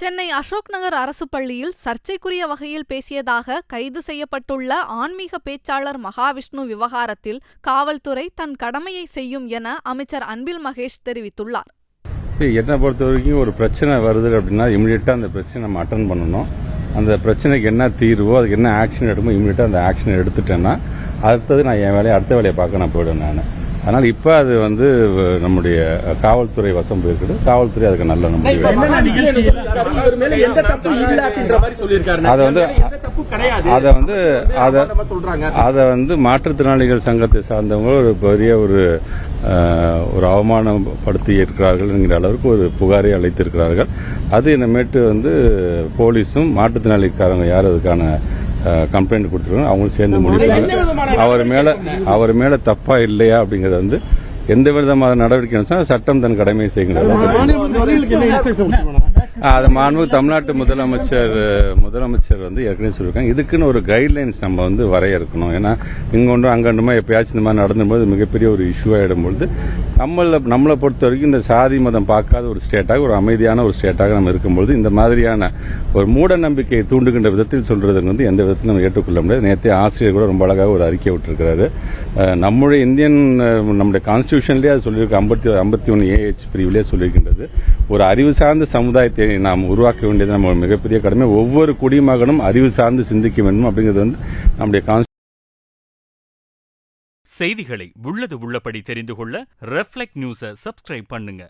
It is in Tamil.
சென்னை அசோக் நகர் அரசு பள்ளியில் சர்ச்சைக்குரிய வகையில் பேசியதாக கைது செய்யப்பட்டுள்ள ஆன்மீக பேச்சாளர் மகாவிஷ்ணு விவகாரத்தில் காவல்துறை தன் கடமையை செய்யும் என அமைச்சர் அன்பில் மகேஷ் தெரிவித்துள்ளார். சரி என்னை பொறுத்த வரைக்கும் ஒரு பிரச்சனை வருது அப்படின்னா இமீடியட்டாக அந்த பிரச்சனை நம்ம அட்டன் பண்ணணும். அந்த பிரச்சனைக்கு என்ன தீர்வோ அதுக்கு என்ன ஆக்ஷன் எடுக்கணும் இமீடியட்டாக அந்த ஆக்ஷன் எடுத்துட்டேன்னா அடுத்தது நான் என் வேலையை அடுத்த வேலையை பார்க்க நான் போயிடுவேன் நான். அதனால் இப்போ அது வந்து நம்முடைய காவல்துறை வசம் போயிருக்குது காவல்துறை அதுக்கு நல்ல நம்ம என்னென்ன விஷயம் சொல்லியிருக்காரு? இவர் மேல எந்த தப்பும் இல்ல அப்படின்ற மாதிரி சொல்லியிருக்காரு. அதை வந்து-. அதை வந்து அதை அதை வந்து மாற்றுத்திறனாளிகள் சங்கத்தை சார்ந்தவங்க ஒரு பெரிய ஒரு ஒரு அவமானப்படுத்தி இருக்கிறார்கள் என்கிற அளவுக்கு ஒரு புகாரை அளித்திருக்கிறார்கள் அது இனிமேட்டு வந்து போலீஸும் மாற்றுத்திறனாளிக்காரங்க யார் அதுக்கான கம்ப்ளைண்ட் கொடுத்துருக்காங்க. அவங்களும் சேர்ந்து முடிப்பாங்க அவர் மேல அவர் மேல தப்பா இல்லையா அப்படிங்கறது வந்து எந்த விதமான நடவடிக்கை சட்டம் தன் கடமையை செய்கிறது அது மாண்பு தமிழ்நாட்டு முதலமைச்சர் முதலமைச்சர் வந்து ஏற்கனவே சொல்லியிருக்காங்க. இதுக்குன்னு ஒரு கைட்லைன்ஸ் நம்ம வந்து வரையறுக்கணும். ஏன்னா இங்கொன்றும் அங்கொன்றுமா எப்பயாச்சும் இந்த மாதிரி நடந்தபோது மிகப்பெரிய ஒரு இஷ்யூ ஆகிடும்பொழுது நம்மள நம்மளை பொறுத்த வரைக்கும் இந்த சாதி மதம் பார்க்காத ஒரு ஸ்டேட்டாக ஒரு அமைதியான ஒரு ஸ்டேட்டாக நம்ம இருக்கும்பொழுது இந்த மாதிரியான ஒரு மூட நம்பிக்கையை தூண்டுகின்ற விதத்தில் சொல்றது வந்து எந்த விதத்திலும் நம்ம ஏற்றுக்கொள்ள முடியாது. நேற்றே ஆசிரியர் கூட ரொம்ப அழகாக ஒரு அறிக்கை விட்டுருக்கிறாரு. நம்முடைய இந்தியன் நம்முடைய கான்ஸ்டியூஷன்லேயே அது சொல்லியிருக்கு. ஐம்பத்தி ஐம்பத்தி ஒன்று ஏஹெச் பிரிவிலே சொல்லியிருக்கின்றது. ஒரு அறிவு சார்ந்த சமுதாயத்தை நாம் உருவாக்க வேண்டியது நம்ம மிகப்பெரிய கடமை. ஒவ்வொரு குடிமகனும் அறிவு சார்ந்து சிந்திக்க வேண்டும் அப்படிங்கிறது வந்து நம்முடைய செய்திகளை உள்ளது உள்ளபடி தெரிந்து கொள்ள ரெஃப்ளெக்ட் நியூஸை சப்ஸ்கிரைப் பண்ணுங்க.